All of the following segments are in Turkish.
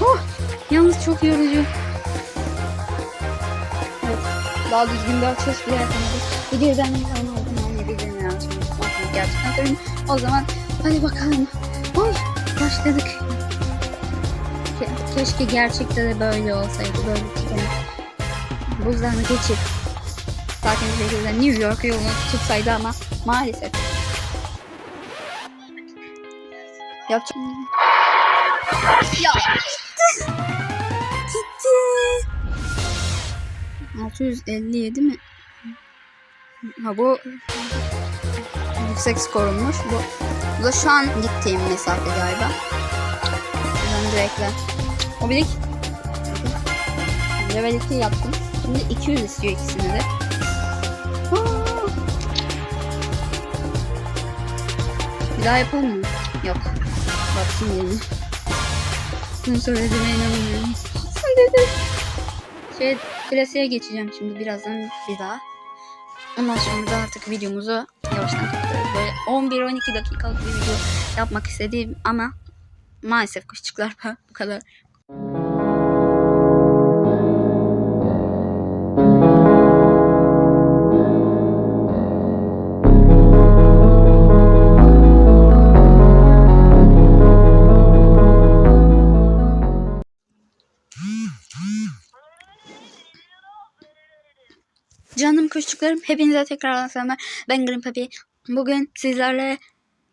Oh, yalnız çok yorucu. Evet, daha düzgün bir açılış bile yapamadık. Videoyu beğenmeyi falan aldım. Yani bildirim yazmayı unutmazsanız gerçekten sevinirim. O zaman hadi bakalım. Oy, başladık. Ke- keşke gerçekte de böyle olsaydı. Böyle titanik. Buzlarını geçip sakin bir şekilde New York yolunu tutsaydı ama maalesef. Yapacağım. Ya. Gitti. 657 mi? Ha bu yüksek skorunmuş. Bu, bu da şu an gittiğim mesafe galiba. Şuradan direktle. Obilik. Level 2 yaptım. Şimdi 200 istiyor ikisini de. Bir daha yapalım mı? Yok. Bak şimdi. Bunu söylediğime inanamıyorum. Şey, klasiğe geçeceğim şimdi birazdan bir daha. Ondan sonra da artık videomuzu yavaştan kapatırız. Böyle 11-12 dakikalık bir video yapmak istediğim ama maalesef kuşçuklar bu kadar. Kuşçuklarım hepinize tekrardan selamlar. Ben Green Papi. Bugün sizlerle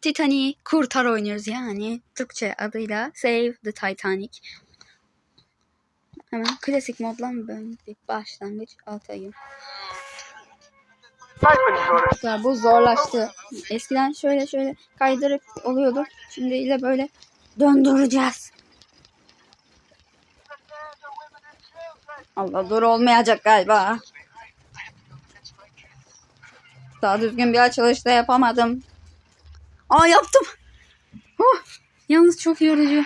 Titanic'i kurtar oynuyoruz. Yani Türkçe adıyla Save the Titanic. Hemen klasik mı böyle bir başlangıç atayım. Bu zorlaştı. Eskiden şöyle şöyle kaydırıp oluyordu. Şimdi ile böyle döndüreceğiz. Allah dur olmayacak galiba. Daha düzgün bir açılış da yapamadım. Aa yaptım. Oh, yalnız çok yorucu.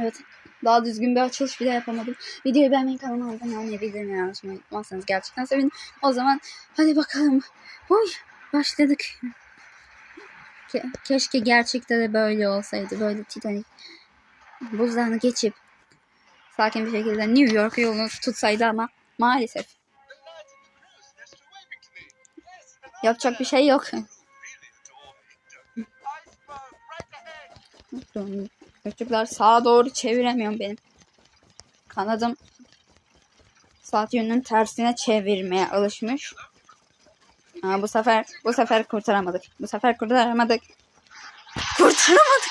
Evet. Daha düzgün bir açılış bile yapamadım. Videoyu beğenmeyi kanalıma abone olmayı bildirim yazmayı unutmazsanız gerçekten sevinirim. O zaman hadi bakalım. Oy başladık. Ke- keşke gerçekte de böyle olsaydı. Böyle Titanic buzlarını geçip sakin bir şekilde New York yolunu tutsaydı ama maalesef Yapacak bir şey yok. Çocuklar sağa doğru çeviremiyorum benim. Kanadım saat yönünün tersine çevirmeye alışmış. Aa, bu sefer bu sefer kurtaramadık. Bu sefer kurtaramadık. Kurtaramadık.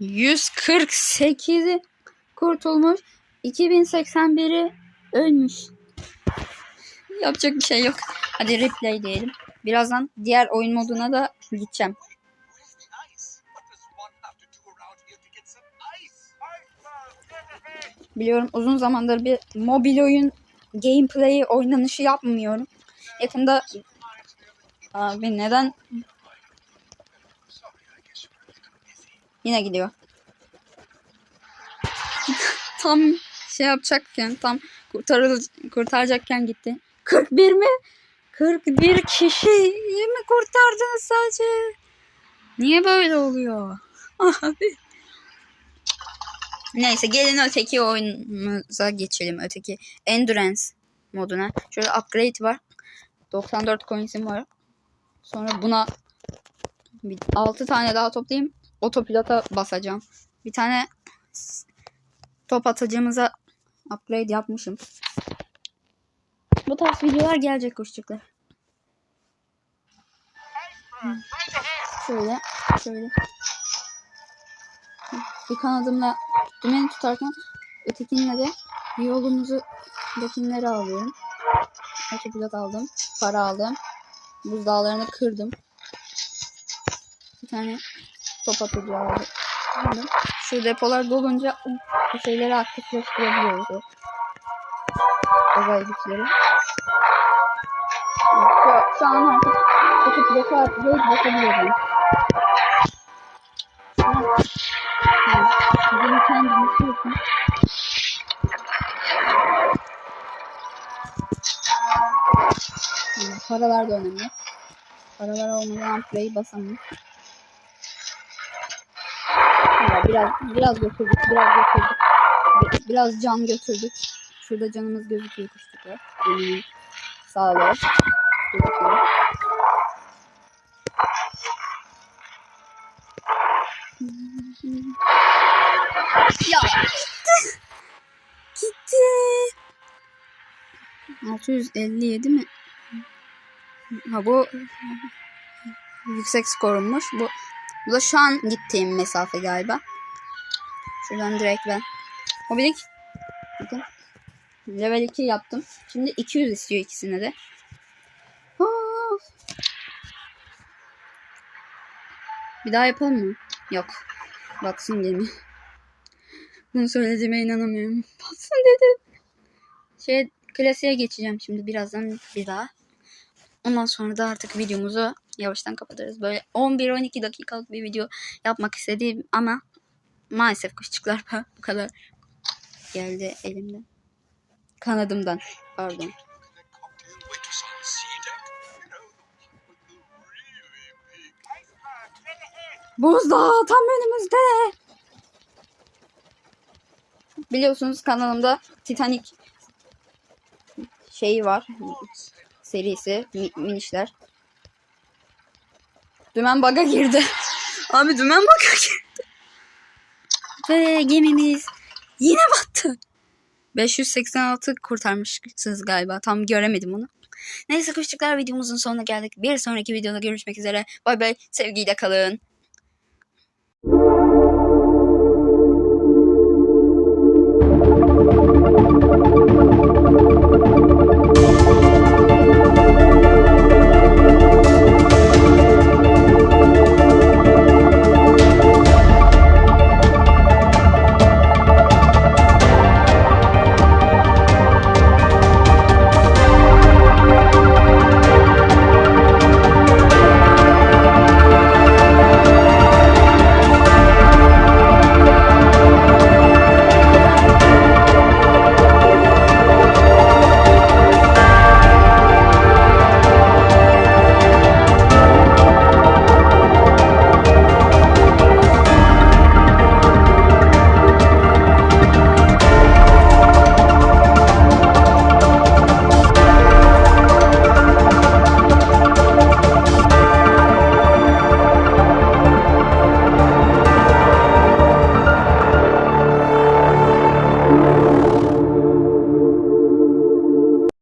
...148'i kurtulmuş. 2081'i ölmüş. Yapacak bir şey yok. Hadi replay diyelim. Birazdan diğer oyun moduna da gideceğim. Biliyorum uzun zamandır bir mobil oyun gameplay oynanışı yapmıyorum. Yakında abi neden yine gidiyor. Tam şey yapacakken tam kurtarıl kurtaracakken gitti. 41 mi? 41 kişiyi mi kurtardınız sadece? Niye böyle oluyor? Abi. Neyse gelin öteki oyunumuza geçelim. Öteki Endurance moduna. Şöyle upgrade var. 94 coins'im var. Sonra buna 6 tane daha toplayayım. Otopilota basacağım. Bir tane top atıcımıza upgrade yapmışım. Bu tarz videolar gelecek kuşçuklar. Şöyle, şöyle. Bir kanadımla dümeni tutarken ötekinle de yolumuzu dakileri alıyorum. Otopilot aldım. Para aldım. Buzdağlarını kırdım. Bir tane top atıcı aldım. Şu depolar dolunca bu şeyleri aktifleştirebiliyoruz. O özel güçleri. Şu, şu an artık otopilota aktifleyip basabiliyorum. Benim kendimi sürekli Yani paralar da önemli. Paralar olmadan play'i basamam. Ya biraz biraz götürdük, biraz götürdük. Bi- Biraz can götürdük. Şurada canımız gözüküyor kuşluklar. Eminim sağlığı gözüküyor. Ya gitti. Gitti. 657 mi? Ha bu yüksek skorummuş. Bu, bu da şu an gittiğim mesafe galiba. Şuradan direkt ben. Hobilik. Bakın. Level 2 yaptım. Şimdi 200 istiyor ikisine de. Of. Bir daha yapalım mı? Yok. Baksın gemi. Bunu söylediğime inanamıyorum. Baksın dedim. Şey klasiğe geçeceğim şimdi birazdan bir daha. Ondan sonra da artık videomuzu yavaştan kapatırız. Böyle 11-12 dakikalık bir video yapmak istediğim ama maalesef kuşçuklar bu kadar geldi elimden. Kanadımdan. Pardon. Buzdağı tam önümüzde. Biliyorsunuz kanalımda Titanic şeyi var. Serisi. mi- minişler. Dümen baga girdi. Abi dümen baga girdi. Ve gemimiz yine battı. 586 kurtarmışsınız galiba. Tam göremedim onu. Neyse kuşçuklar videomuzun sonuna geldik. Bir sonraki videoda görüşmek üzere. Bay bay. Sevgiyle kalın.